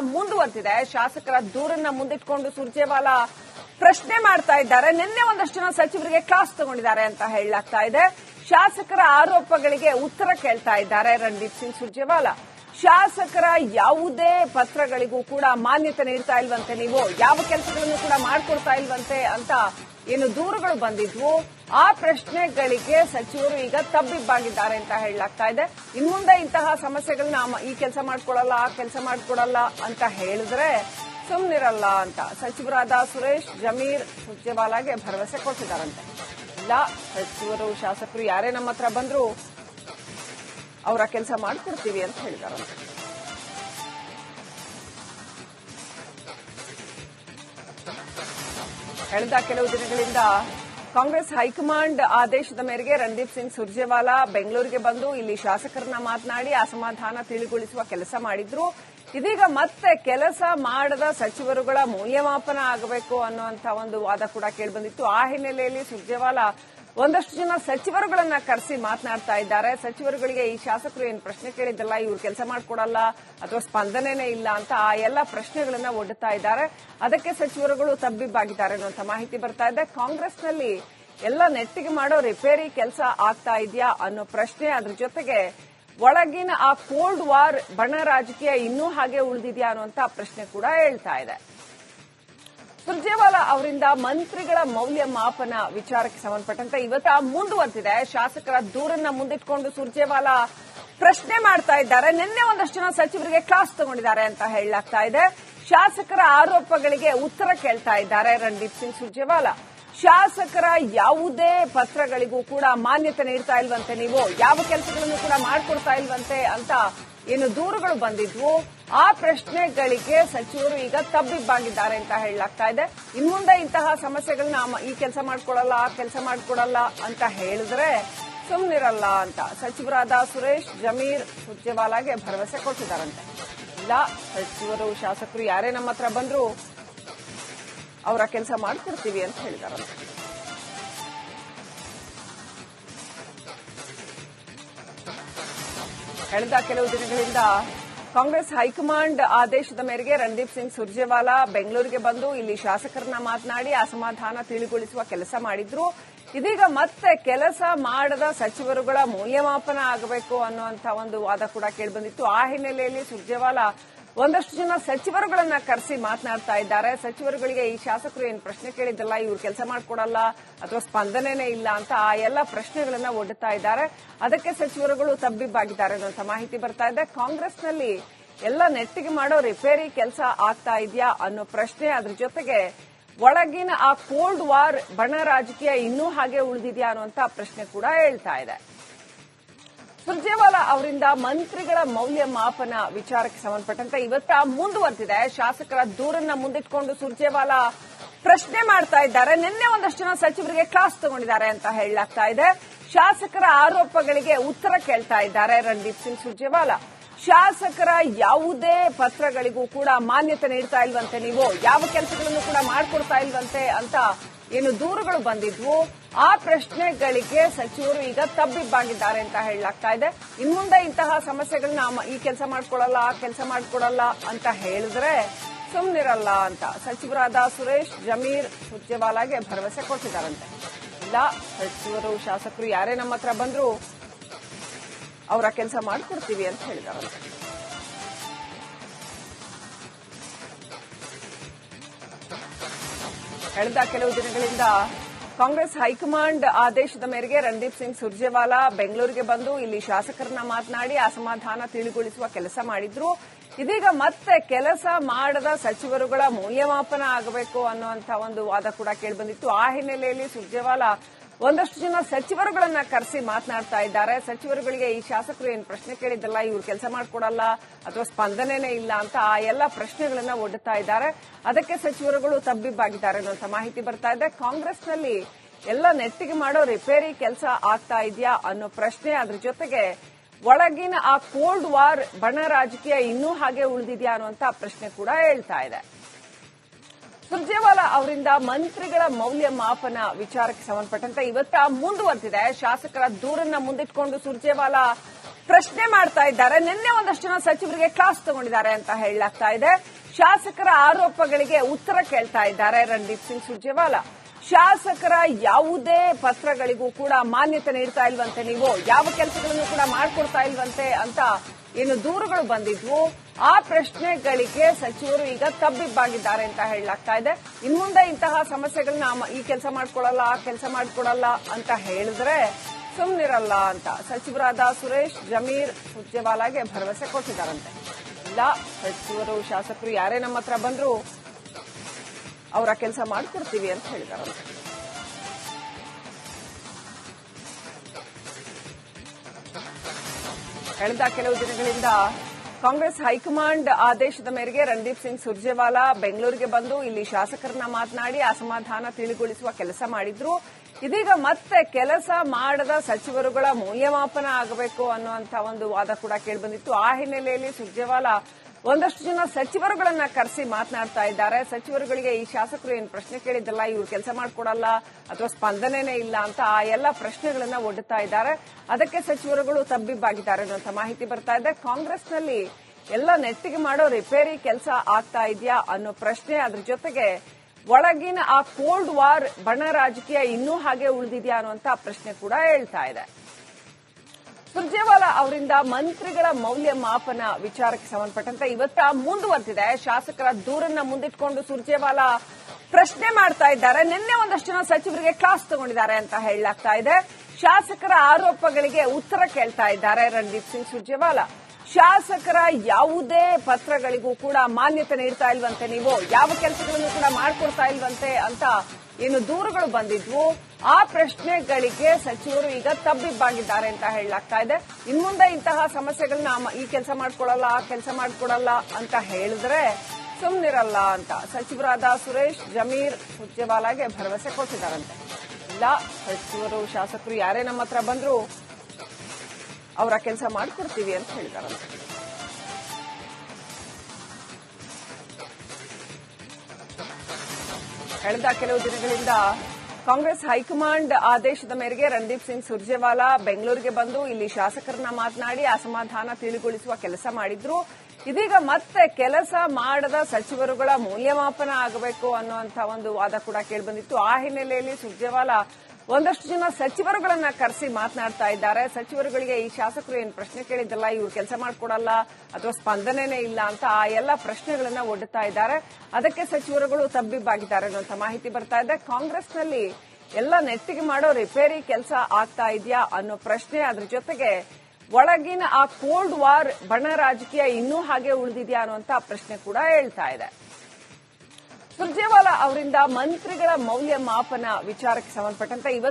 ಮುಂದುವರೆದಿದೆ ಶಾಸಕರ ದೂರನ್ನ ಮುಂದಿಟ್ಕೊಂಡು ಸುರ್ಜೇವಾಲಾ ಪ್ರಶ್ನೆ ಮಾಡ್ತಾ ಇದ್ದಾರೆ. ನಿನ್ನೆ ಒಂದಷ್ಟು ಜನ ಸಚಿವರಿಗೆ ಕ್ಲಾಸ್ ತಗೊಂಡಿದ್ದಾರೆ ಅಂತ ಹೇಳಲಾಗ್ತಾ ಇದೆ. ಶಾಸಕರ ಆರೋಪಗಳಿಗೆ ಉತ್ತರ ಕೇಳ್ತಾ ಇದ್ದಾರೆ ರಣದೀಪ್ ಸಿಂಗ್ ಸುರ್ಜೇವಾಲಾ. ಶಾಸಕರ ಯಾವುದೇ ಪತ್ರಗಳಿಗೂ ಕೂಡ ಮಾನ್ಯತೆ ನೀಡ್ತಾ ಇಲ್ವಂತೆ ನೀವು, ಯಾವ ಕೆಲಸಗಳನ್ನು ಕೂಡ ಮಾಡಿಕೊಡ್ತಾ ಇಲ್ವಂತೆ ಅಂತ ಏನು ದೂರುಗಳು ಬಂದಿದ್ವು. ಆ ಪ್ರಶ್ನೆಗಳಿಗೆ ಸಚಿವರು ಈಗ ತಬ್ಬಿಬ್ಬಾಗಿದ್ದಾರೆ ಅಂತ ಹೇಳಲಾಗ್ತಾ ಇದೆ. ಇನ್ನು ಮುಂದೆ ಇಂತಹ ಸಮಸ್ಯೆಗಳನ್ನ ಈ ಕೆಲಸ ಮಾಡ್ಕೊಡಲ್ಲ ಆ ಕೆಲಸ ಮಾಡ್ಕೊಡಲ್ಲ ಅಂತ ಹೇಳಿದ್ರೆ ಸುಮ್ನಿರಲ್ಲ ಅಂತ. ಸಚಿವರಾದ ಸುರೇಶ್, ಜಮೀರ್ ಸುರ್ಜೇವಾಲಾಗೆ ಭರವಸೆ ಕೊಟ್ಟಿದ್ದಾರಂತೆ. ಇಲ್ಲ, ಸಚಿವರು, ಶಾಸಕರು ಯಾರೇ ನಮ್ಮ ಹತ್ರ ಬಂದ್ರು ಅವರ ಕೆಲಸ ಮಾಡ್ಕೊಡ್ತೀವಿ ಅಂತ ಹೇಳಿದಾರಂತೆ ಕಳೆದ ಕೆಲವು ದಿನಗಳಿಂದ ಕಾಂಗ್ರೆಸ್ ಹೈಕಮಾಂಡ್ ಆದೇಶದ ಮೇರೆಗೆ ರಣದೀಪ್ ಸಿಂಗ್ ಸುರ್ಜೇವಾಲಾ ಬೆಂಗಳೂರಿಗೆ ಬಂದು ಇಲ್ಲಿ ಶಾಸಕರನ್ನ ಮಾತನಾಡಿ ಅಸಮಾಧಾನ ತಿಳಿಗೊಳಿಸುವ ಕೆಲಸ ಮಾಡಿದ್ರು. ಇದೀಗ ಮತ್ತೆ ಕೆಲಸ ಮಾಡದ ಸಚಿವರುಗಳ ಮೌಲ್ಯಮಾಪನ ಆಗಬೇಕು ಅನ್ನುವಂತಹ ಒಂದು ವಾದ ಕೂಡ ಕೇಳಿಬಂದಿತ್ತು ಆ ಹಿನ್ನೆಲೆಯಲ್ಲಿ ಸುರ್ಜೇವಾಲಾ ಒಂದಷ್ಟು ಜನ ಸಚಿವರುಗಳನ್ನ ಕರೆಸಿ ಮಾತನಾಡ್ತಾ ಇದ್ದಾರೆ. ಸಚಿವರುಗಳಿಗೆ ಈ ಶಾಸಕರು ಏನು ಪ್ರಶ್ನೆ ಕೇಳಿದ್ದಲ್ಲ, ಇವ್ರು ಕೆಲಸ ಮಾಡ್ಕೊಡಲ್ಲ ಅಥವಾ ಸ್ಪಂದನೆನೇ ಇಲ್ಲ ಅಂತ ಆ ಎಲ್ಲ ಪ್ರಶ್ನೆಗಳನ್ನ ಒಡ್ಡುತ್ತಾ ಇದ್ದಾರೆ. ಅದಕ್ಕೆ ಸಚಿವರುಗಳು ತಬ್ಬಿಬ್ಬಾಗಿದ್ದಾರೆ ಅನ್ನುವಂತ ಮಾಹಿತಿ ಬರ್ತಾ ಇದೆ. ಕಾಂಗ್ರೆಸ್ನಲ್ಲಿ ಎಲ್ಲ ನೆಟ್ಟಿಗೆ ಮಾಡೋ ರಿಪೇರಿ ಕೆಲಸ ಆಗ್ತಾ ಇದೆಯಾ ಅನ್ನೋ ಪ್ರಶ್ನೆ ಅದ್ರ ಜೊತೆಗೆ ಒಳಗಿನ ಆ ಕೋಲ್ಡ್ ವಾರ್ ಬಣ ರಾಜಕೀಯ ಇನ್ನೂ ಹಾಗೆ ಉಳಿದಿದೆಯಾ ಅನ್ನುವಂತ ಪ್ರಶ್ನೆ ಕೂಡ ಹೇಳ್ತಾ ಇದೆ. ಸುರ್ಜೇವಾಲಾ ಅವರಿಂದ ಮಂತ್ರಿಗಳ ಮೌಲ್ಯಮಾಪನ ವಿಚಾರಕ್ಕೆ ಸಂಬಂಧಪಟ್ಟಂತೆ ಇವತ್ತ ಮುಂದುವರೆದಿದೆ. ಶಾಸಕರ ದೂರನ್ನ ಮುಂದಿಟ್ಕೊಂಡು ಸುರ್ಜೇವಾಲಾ ಪ್ರಶ್ನೆ ಮಾಡ್ತಾ ಇದ್ದಾರೆ. ನಿನ್ನೆ ಒಂದಷ್ಟು ಜನ ಸಚಿವರಿಗೆ ಕ್ಲಾಸ್ ತಗೊಂಡಿದ್ದಾರೆ ಅಂತ ಹೇಳಲಾಗ್ತಾ ಇದೆ. ಶಾಸಕರ ಆರೋಪಗಳಿಗೆ ಉತ್ತರ ಕೇಳ್ತಾ ಇದ್ದಾರೆ ರಣದೀಪ್ ಸಿಂಗ್ ಸುರ್ಜೇವಾಲಾ. ಶಾಸಕರ ಯಾವುದೇ ಪತ್ರಗಳಿಗೂ ಕೂಡ ಮಾನ್ಯತೆ ನೀಡ್ತಾ ಇಲ್ವಂತೆ ನೀವು, ಯಾವ ಕೆಲಸಗಳನ್ನು ಕೂಡ ಮಾಡಿಕೊಡ್ತಾ ಇಲ್ವಂತೆ ಅಂತ ಏನು ದೂರುಗಳು ಬಂದಿದ್ವು. ಆ ಪ್ರಶ್ನೆಗಳಿಗೆ ಸಚಿವರು ಈಗ ತಬ್ಬಿಬ್ಬಾಗಿದ್ದಾರೆ ಅಂತ ಹೇಳಲಾಗ್ತಾ ಇದೆ. ಇನ್ನು ಮುಂದೆ ಇಂತಹ ಸಮಸ್ಯೆಗಳನ್ನ ಈ ಕೆಲಸ ಮಾಡ್ಕೊಡಲ್ಲ ಆ ಕೆಲಸ ಮಾಡ್ಕೊಡಲ್ಲ ಅಂತ ಹೇಳಿದ್ರೆ ಸುಮ್ಮನಿರಲ್ಲ ಅಂತ. ಸಚಿವರಾದ ಸುರೇಶ್ ಜಮೀರ್ ಸುರ್ಜೇವಾಲಾಗೆ ಭರವಸೆ ಕೊಟ್ಟಿದ್ದಾರಂತೆ. ಇಲ್ಲ, ಸಚಿವರು, ಶಾಸಕರು ಯಾರೇ ನಮ್ಮ ಹತ್ರ ಬಂದ್ರು ಅವರ ಕೆಲಸ ಮಾಡ್ಕೊಡ್ತೀವಿ ಅಂತ ಹೇಳಿದಾರಂತೆ ಕಳೆದ ಕೆಲವು ದಿನಗಳಿಂದ ಕಾಂಗ್ರೆಸ್ ಹೈಕಮಾಂಡ್ ಆದೇಶದ ಮೇರೆಗೆ ರಣದೀಪ್ ಸಿಂಗ್ ಸುರ್ಜೇವಾಲಾ ಬೆಂಗಳೂರಿಗೆ ಬಂದು ಇಲ್ಲಿ ಶಾಸಕರನ್ನ ಮಾತನಾಡಿ ಅಸಮಾಧಾನ ತಿಳಿಗೊಳಿಸುವ ಕೆಲಸ ಮಾಡಿದ್ರು. ಇದೀಗ ಮತ್ತೆ ಕೆಲಸ ಮಾಡದ ಸಚಿವರುಗಳ ಮೌಲ್ಯಮಾಪನ ಆಗಬೇಕು ಅನ್ನುವಂತ ಒಂದು ವಾದ ಕೂಡ ಕೇಳಿಬಂದಿತ್ತು ಆ ಹಿನ್ನೆಲೆಯಲ್ಲಿ ಸುರ್ಜೇವಾಲಾ ಒಂದಷ್ಟು ಜನ ಸಚಿವರುಗಳನ್ನ ಕರೆಸಿ ಮಾತನಾಡ್ತಾ ಇದ್ದಾರೆ. ಸಚಿವರುಗಳಿಗೆ ಈ ಶಾಸಕರು ಏನು ಪ್ರಶ್ನೆ ಕೇಳಿದ್ದಲ್ಲ, ಇವ್ರು ಕೆಲಸ ಮಾಡ್ಕೊಡಲ್ಲ ಅಥವಾ ಸ್ಪಂದನೆನೇ ಇಲ್ಲ ಅಂತ ಆ ಎಲ್ಲ ಪ್ರಶ್ನೆಗಳನ್ನ ಒಡ್ಡುತ್ತಾ ಇದ್ದಾರೆ. ಅದಕ್ಕೆ ಸಚಿವರುಗಳು ತಬ್ಬಿಬ್ಬಾಗಿದ್ದಾರೆ ಅನ್ನುವಂತ ಮಾಹಿತಿ ಬರ್ತಾ ಇದೆ. ಕಾಂಗ್ರೆಸ್ನಲ್ಲಿ ಎಲ್ಲ ನೆಟ್ಟಿಗೆ ಮಾಡೋ ರಿಪೇರಿ ಕೆಲಸ ಆಗ್ತಾ ಇದೆಯಾ ಅನ್ನೋ ಪ್ರಶ್ನೆ ಅದ್ರ ಜೊತೆಗೆ ಒಳಗಿನ ಆ ಕೋಲ್ಡ್ ವಾರ್ ಬಣ ರಾಜಕೀಯ ಇನ್ನೂ ಹಾಗೆ ಉಳಿದಿದೆಯಾ ಅನ್ನುವಂತ ಪ್ರಶ್ನೆ ಕೂಡ ಹೇಳ್ತಾ ಇದೆ. ಸುರ್ಜೇವಾಲಾ ಅವರಿಂದ ಮಂತ್ರಿಗಳ ಮೌಲ್ಯಮಾಪನ ವಿಚಾರಕ್ಕೆ ಸಂಬಂಧಪಟ್ಟಂತೆ ಇವತ್ತ ಮುಂದುವರೆದಿದೆ. ಶಾಸಕರ ದೂರನ್ನ ಮುಂದಿಟ್ಕೊಂಡು ಸುರ್ಜೇವಾಲಾ ಪ್ರಶ್ನೆ ಮಾಡ್ತಾ ಇದ್ದಾರೆ. ನಿನ್ನೆ ಒಂದಷ್ಟು ಜನ ಸಚಿವರಿಗೆ ಕ್ಲಾಸ್ ತಗೊಂಡಿದ್ದಾರೆ ಅಂತ ಹೇಳಲಾಗ್ತಾ ಇದೆ. ಶಾಸಕರ ಆರೋಪಗಳಿಗೆ ಉತ್ತರ ಕೇಳ್ತಾ ಇದ್ದಾರೆ ರಣದೀಪ್ ಸಿಂಗ್ ಸುರ್ಜೇವಾಲಾ. ಶಾಸಕರ ಯಾವುದೇ ಪತ್ರಗಳಿಗೂ ಕೂಡ ಮಾನ್ಯತೆ ನೀಡ್ತಾ ಇಲ್ವಂತೆ ನೀವು, ಯಾವ ಕೆಲಸಗಳನ್ನು ಕೂಡ ಮಾಡಿಕೊಡ್ತಾ ಇಲ್ವಂತೆ ಅಂತ ಏನು ದೂರುಗಳು ಬಂದಿದ್ವು. ಆ ಪ್ರಶ್ನೆಗಳಿಗೆ ಸಚಿವರು ಈಗ ತಬ್ಬಿಬ್ಬಾಗಿದ್ದಾರೆ ಅಂತ ಹೇಳಲಾಗ್ತಾ ಇದೆ. ಇನ್ನು ಮುಂದೆ ಇಂತಹ ಸಮಸ್ಯೆಗಳನ್ನ ಈ ಕೆಲಸ ಮಾಡ್ಕೊಡಲ್ಲ ಆ ಕೆಲಸ ಮಾಡ್ಕೊಡಲ್ಲ ಅಂತ ಹೇಳಿದ್ರೆ ಸುಮ್ಮನಿರಲ್ಲ ಅಂತ. ಸಚಿವರಾದ ಸುರೇಶ್, ಜಮೀರ್, ಸುರ್ಜೇವಾಲಾಗೆ ಭರವಸೆ ಕೊಟ್ಟಿದ್ದಾರಂತೆ. ಇಲ್ಲ, ಸಚಿವರು, ಶಾಸಕರು ಯಾರೇ ನಮ್ಮ ಹತ್ರ ಬಂದ್ರು ಅವರ ಕೆಲಸ ಮಾಡ್ಕೊಡ್ತೀವಿ ಅಂತ ಹೇಳಿದಾರೆ ಕಳೆದ ಕೆಲವು ದಿನಗಳಿಂದ ಕಾಂಗ್ರೆಸ್ ಹೈಕಮಾಂಡ್ ಆದೇಶದ ಮೇರೆಗೆ ರಣದೀಪ್ ಸಿಂಗ್ ಸುರ್ಜೇವಾಲಾ ಬೆಂಗಳೂರಿಗೆ ಬಂದು ಇಲ್ಲಿ ಶಾಸಕರನ್ನ ಮಾತನಾಡಿ ಅಸಮಾಧಾನ ತಿಳಿಗೊಳಿಸುವ ಕೆಲಸ ಮಾಡಿದ್ರು. ಇದೀಗ ಮತ್ತೆ ಕೆಲಸ ಮಾಡದ ಸಚಿವರುಗಳ ಮೌಲ್ಯಮಾಪನ ಆಗಬೇಕು ಅನ್ನುವಂತಹ ಒಂದು ವಾದ ಕೂಡ ಕೇಳಿಬಂದಿತ್ತು ಆ ಹಿನ್ನೆಲೆಯಲ್ಲಿ ಸುರ್ಜೇವಾಲಾ ಒಂದಷ್ಟು ಜನ ಸಚಿವರುಗಳನ್ನ ಕರೆಸಿ ಮಾತನಾಡ್ತಾ ಇದ್ದಾರೆ. ಸಚಿವರುಗಳಿಗೆ ಈ ಶಾಸಕರು ಏನು ಪ್ರಶ್ನೆ ಕೇಳಿದ್ದಲ್ಲ, ಇವ್ರು ಕೆಲಸ ಮಾಡ್ಕೊಡಲ್ಲ ಅಥವಾ ಸ್ಪಂದನೆನೇ ಇಲ್ಲ ಅಂತ ಆ ಎಲ್ಲ ಪ್ರಶ್ನೆಗಳನ್ನ ಒಡ್ಡುತ್ತಾ ಇದ್ದಾರೆ. ಅದಕ್ಕೆ ಸಚಿವರುಗಳು ತಬ್ಬಿಬ್ಬಾಗಿದ್ದಾರೆ ಅನ್ನೋಂಥ ಮಾಹಿತಿ ಬರ್ತಾ ಇದೆ. ಕಾಂಗ್ರೆಸ್ನಲ್ಲಿ ಎಲ್ಲ ನೆಟ್ಟಿಗೆ ಮಾಡೋ ರಿಪೇರಿ ಕೆಲಸ ಆಗ್ತಾ ಇದೆಯಾ ಅನ್ನೋ ಪ್ರಶ್ನೆ ಅದ್ರ ಜೊತೆಗೆ ಒಳಗಿನ ಆ ಕೋಲ್ಡ್ ವಾರ್ ಬಣ ರಾಜಕೀಯ ಇನ್ನೂ ಹಾಗೆ ಉಳಿದಿದೆಯಾ ಅನ್ನುವಂತ ಪ್ರಶ್ನೆ ಕೂಡ ಹೇಳ್ತಾ ಇದೆ. ಸುರ್ಜೇವಾಲಾ ಅವರಿಂದ ಮಂತ್ರಿಗಳ ಮೌಲ್ಯಮಾಪನ ವಿಚಾರಕ್ಕೆ ಸಂಬಂಧಪಟ್ಟಂತೆ ಇವತ್ತ ಮುಂದುವರೆದಿದೆ. ಶಾಸಕರ ದೂರನ್ನ ಮುಂದಿಟ್ಕೊಂಡು ಸುರ್ಜೇವಾಲಾ ಪ್ರಶ್ನೆ ಮಾಡ್ತಾ ಇದ್ದಾರೆ. ನಿನ್ನೆ ಒಂದಷ್ಟು ಜನ ಸಚಿವರಿಗೆ ಕ್ಲಾಸ್ ತಗೊಂಡಿದ್ದಾರೆ ಅಂತ ಹೇಳಲಾಗ್ತಾ ಇದೆ. ಶಾಸಕರ ಆರೋಪಗಳಿಗೆ ಉತ್ತರ ಕೇಳ್ತಾ ಇದ್ದಾರೆ ರಣದೀಪ್ ಸಿಂಗ್ ಸುರ್ಜೇವಾಲಾ. ಶಾಸಕರ ಯಾವುದೇ ಪತ್ರಗಳಿಗೂ ಕೂಡ ಮಾನ್ಯತೆ ನೀಡ್ತಾ ಇಲ್ವಂತೆ ನೀವು, ಯಾವ ಕೆಲಸಗಳನ್ನು ಕೂಡ ಮಾಡ್ಕೊಡ್ತಾ ಇಲ್ವಂತೆ ಅಂತ ಏನು ದೂರುಗಳು ಬಂದಿದ್ವು. ಆ ಪ್ರಶ್ನೆಗಳಿಗೆ ಸಚಿವರು ಈಗ ತಬ್ಬಿಬ್ಬಾಗಿದ್ದಾರೆ ಅಂತ ಹೇಳಲಾಗ್ತಾ ಇದೆ. ಇನ್ಮುಂದೆ ಇಂತಹ ಸಮಸ್ಯೆಗಳನ್ನ ಈ ಕೆಲಸ ಮಾಡ್ಕೊಡಲ್ಲ ಆ ಕೆಲಸ ಮಾಡ್ಕೊಡಲ್ಲ ಅಂತ ಹೇಳಿದ್ರೆ ಸುಮ್ನಿರಲ್ಲ ಅಂತ. ಸಚಿವರಾದ ಸುರೇಶ್, ಜಮೀರ್, ಸುರ್ಜೇವಾಲಾಗೆ ಭರವಸೆ ಕೊಟ್ಟಿದ್ದಾರಂತೆ. ಇಲ್ಲ, ಸಚಿವರು, ಶಾಸಕರು ಯಾರೇ ನಮ್ಮ ಹತ್ರ ಬಂದ್ರು ಅವರ ಕೆಲಸ ಮಾಡಿಕೊಡ್ತೀವಿ ಅಂತ ಹೇಳಿದಾರಂತೆ ಕಳೆದ ಕೆಲವು ದಿನಗಳಿಂದ ಕಾಂಗ್ರೆಸ್ ಹೈಕಮಾಂಡ್ ಆದೇಶದ ಮೇರೆಗೆ ರಣದೀಪ್ ಸಿಂಗ್ ಸುರ್ಜೇವಾಲಾ ಬೆಂಗಳೂರಿಗೆ ಬಂದು ಇಲ್ಲಿ ಶಾಸಕರನ್ನ ಮಾತನಾಡಿ ಅಸಮಾಧಾನ ತಿಳಿಗೊಳಿಸುವ ಕೆಲಸ ಮಾಡಿದ್ರು. ಇದೀಗ ಮತ್ತೆ ಕೆಲಸ ಮಾಡದ ಸಚಿವರುಗಳ ಮೌಲ್ಯಮಾಪನ ಆಗಬೇಕು ಅನ್ನುವಂತ ಒಂದು ವಾದ ಕೂಡ ಕೇಳಿಬಂದಿತ್ತು ಆ ಹಿನ್ನೆಲೆಯಲ್ಲಿ ಸುರ್ಜೇವಾಲಾ ಒಂದಷ್ಟು ಜನ ಸಚಿವರುಗಳನ್ನ ಕರೆಸಿ ಮಾತನಾಡ್ತಾ ಇದ್ದಾರೆ. ಸಚಿವರುಗಳಿಗೆ ಈ ಶಾಸಕರು ಏನು ಪ್ರಶ್ನೆ ಕೇಳಿದ್ದಲ್ಲ, ಇವ್ರು ಕೆಲಸ ಮಾಡ್ಕೊಡಲ್ಲ ಅಥವಾ ಸ್ಪಂದನೆನೇ ಇಲ್ಲ ಅಂತ ಆ ಎಲ್ಲ ಪ್ರಶ್ನೆಗಳನ್ನ ಒಡ್ಡುತ್ತಾ ಇದ್ದಾರೆ. ಅದಕ್ಕೆ ಸಚಿವರುಗಳು ತಬ್ಬಿಬ್ಬಾಗಿದ್ದಾರೆ ಅನ್ನುವಂಥ ಮಾಹಿತಿ ಬರ್ತಾ ಇದೆ. ಕಾಂಗ್ರೆಸ್ನಲ್ಲಿ ಎಲ್ಲ ನೆಟ್ಟಿಗೆ ಮಾಡೋ ರಿಪೇರಿ ಕೆಲಸ ಆಗ್ತಾ ಇದೆಯಾ ಅನ್ನೋ ಪ್ರಶ್ನೆ ಅದ್ರ ಜೊತೆಗೆ ಒಳಗಿನ ಆ ಕೋಲ್ಡ್ ವಾರ್ ಬಣ ರಾಜಕೀಯ ಇನ್ನೂ ಹಾಗೆ ಉಳಿದಿದೆಯಾ ಅನ್ನುವಂತ ಪ್ರಶ್ನೆ ಕೂಡ ಹೇಳ್ತಾ ಇದೆ. ಸುರ್ಜೇವಾಲಾ ಅವರಿಂದ ಮಂತ್ರಿಗಳ ಮೌಲ್ಯಮಾಪನ ವಿಚಾರಕ್ಕೆ ಸಂಬಂಧಪಟ್ಟಂತೆ ಇವತ್ತ ಮುಂದುವರೆದಿದೆ. ಶಾಸಕರ ದೂರನ್ನ ಮುಂದಿಟ್ಕೊಂಡು ಸುರ್ಜೇವಾಲಾ ಪ್ರಶ್ನೆ ಮಾಡ್ತಾ ಇದ್ದಾರೆ. ನಿನ್ನೆ ಒಂದಷ್ಟು ಜನ ಸಚಿವರಿಗೆ ಕ್ಲಾಸ್ ತಗೊಂಡಿದ್ದಾರೆ ಅಂತ ಹೇಳಲಾಗ್ತಾ ಇದೆ. ಶಾಸಕರ ಆರೋಪಗಳಿಗೆ ಉತ್ತರ ಕೇಳ್ತಾ ಇದ್ದಾರೆ ರಣದೀಪ್ ಸಿಂಗ್ ಸುರ್ಜೇವಾಲಾ. ಶಾಸಕರ ಯಾವುದೇ ಪತ್ರಗಳಿಗೂ ಕೂಡ ಮಾನ್ಯತೆ ನೀಡ್ತಾ ಇಲ್ವಂತೆ ನೀವು, ಯಾವ ಕೆಲಸಗಳನ್ನು ಕೂಡ ಮಾಡ್ಕೊಡ್ತಾ ಇಲ್ವಂತೆ ಅಂತ ಏನು ದೂರುಗಳು ಬಂದಿದ್ವು. ಆ ಪ್ರಶ್ನೆಗಳಿಗೆ ಸಚಿವರು ಈಗ ತಬ್ಬಿಬ್ಬಾಗಿದ್ದಾರೆ ಅಂತ ಹೇಳಲಾಗ್ತಾ ಇದೆ. ಇನ್ಮುಂದೆ ಇಂತಹ ಸಮಸ್ಯೆಗಳನ್ನ ಈ ಕೆಲಸ ಮಾಡ್ಕೊಡಲ್ಲ ಆ ಕೆಲಸ ಮಾಡ್ಕೊಡಲ್ಲ ಅಂತ ಹೇಳಿದ್ರೆ ಸುಮ್ನಿರಲ್ಲ ಅಂತ. ಸಚಿವರಾದ ಸುರೇಶ್, ಜಮೀರ್, ಸುರ್ಜೇವಾಲಾಗೆ ಭರವಸೆ ಕೊಟ್ಟಿದ್ದಾರಂತೆ. ಇಲ್ಲ, ಸಚಿವರು, ಶಾಸಕರು ಯಾರೇ ನಮ್ಮ ಹತ್ರ ಬಂದ್ರು ಅವರ ಕೆಲಸ ಮಾಡಿಕೊಡ್ತೀವಿ ಅಂತ ಹೇಳಿದಾರಂತೆ ಕಳೆದ ಕೆಲವು ದಿನಗಳಿಂದ ಕಾಂಗ್ರೆಸ್ ಹೈಕಮಾಂಡ್ ಆದೇಶದ ಮೇರೆಗೆ ರಣದೀಪ್ ಸಿಂಗ್ ಸುರ್ಜೇವಾಲಾ ಬೆಂಗಳೂರಿಗೆ ಬಂದು ಇಲ್ಲಿ ಶಾಸಕರನ್ನ ಮಾತನಾಡಿ ಅಸಮಾಧಾನ ತಿಳಿಗೊಳಿಸುವ ಕೆಲಸ ಮಾಡಿದ್ರು. ಇದೀಗ ಮತ್ತೆ ಕೆಲಸ ಮಾಡದ ಸಚಿವರುಗಳ ಮೌಲ್ಯಮಾಪನ ಆಗಬೇಕು ಅನ್ನುವಂತಹ ಒಂದು ವಾದ ಕೂಡ ಕೇಳಿಬಂದಿತ್ತು ಆ ಹಿನ್ನೆಲೆಯಲ್ಲಿ ಸುರ್ಜೇವಾಲಾ ಒಂದಷ್ಟು ಜನ ಸಚಿವರುಗಳನ್ನ ಕರೆಸಿ ಮಾತನಾಡ್ತಾ ಇದ್ದಾರೆ. ಸಚಿವರುಗಳಿಗೆ ಈ ಶಾಸಕರು ಏನು ಪ್ರಶ್ನೆ ಕೇಳಿದ್ದಲ್ಲ, ಇವ್ರು ಕೆಲಸ ಮಾಡ್ಕೊಡಲ್ಲ ಅಥವಾ ಸ್ಪಂದನೆನೇ ಇಲ್ಲ ಅಂತ ಆ ಎಲ್ಲ ಪ್ರಶ್ನೆಗಳನ್ನ ಒಡ್ಡುತ್ತಾ ಇದ್ದಾರೆ. ಅದಕ್ಕೆ ಸಚಿವರುಗಳು ತಬ್ಬಿಬ್ಬಾಗಿದ್ದಾರೆ ಅನ್ನುವಂಥ ಮಾಹಿತಿ ಬರ್ತಾ ಇದೆ. ಕಾಂಗ್ರೆಸ್ನಲ್ಲಿ ಎಲ್ಲ ನೆಟ್ಟಿಗೆ ಮಾಡೋ ರಿಪೇರಿ ಕೆಲಸ ಆಗ್ತಾ ಇದೆಯಾ ಅನ್ನೋ ಪ್ರಶ್ನೆ ಅದ್ರ ಜೊತೆಗೆ ಒಳಗಿನ ಆ ಕೋಲ್ಡ್ ವಾರ್ ಬಣ ರಾಜಕೀಯ ಇನ್ನೂ ಹಾಗೆ ಉಳಿದಿದೆಯಾ ಅನ್ನುವಂತ ಪ್ರಶ್ನೆ ಕೂಡ ಹೇಳ್ತಾ ಇದೆ. ಸುರ್ಜೇವಾಲಾ ಅವರಿಂದ ಮಂತ್ರಿಗಳ ಮೌಲ್ಯಮಾಪನ ವಿಚಾರಕ್ಕೆ ಸಂಬಂಧಪಟ್ಟಂತೆ ಇವತ್ತು